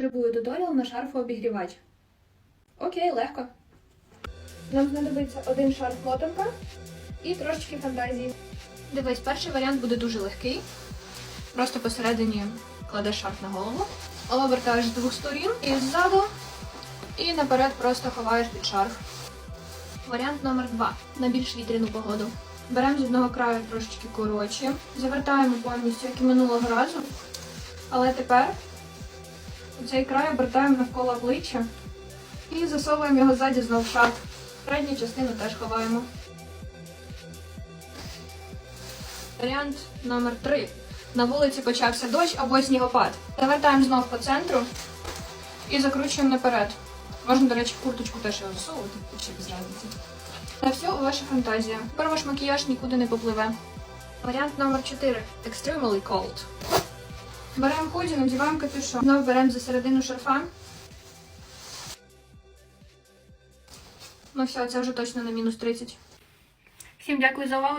потребує туторіал на шарфообігрівач. Окей, легко. Нам знадобиться один шарф мотанка і трошечки фантазії. Дивись, перший варіант буде дуже легкий. Просто посередині кладеш шарф на голову, обертаєш з двох сторін і ззаду, і наперед просто ховаєш під шарф. Варіант номер два на більш вітряну погоду. Беремо з одного краю трошечки коротше, завертаємо повністю, як і минулого разу. Але тепер цей край обертаємо навколо обличчя і засовуємо його ззаді знов в шарф. Передню частину теж ховаємо. Варіант номер 3 На вулиці почався дощ або снігопад. Завертаємо знов по центру і закручуємо наперед. Можна, до речі, курточку теж його засовувати, ще без разниці. На все ваша фантазія. Тепер ваш макіяж нікуди не попливе. Варіант номер 4 Extremely cold. Беремо худі, надіваємо капюшон. Знову беремо за середину шарфа. Ну все, це вже точно на мінус 30. Всім дякую за увагу.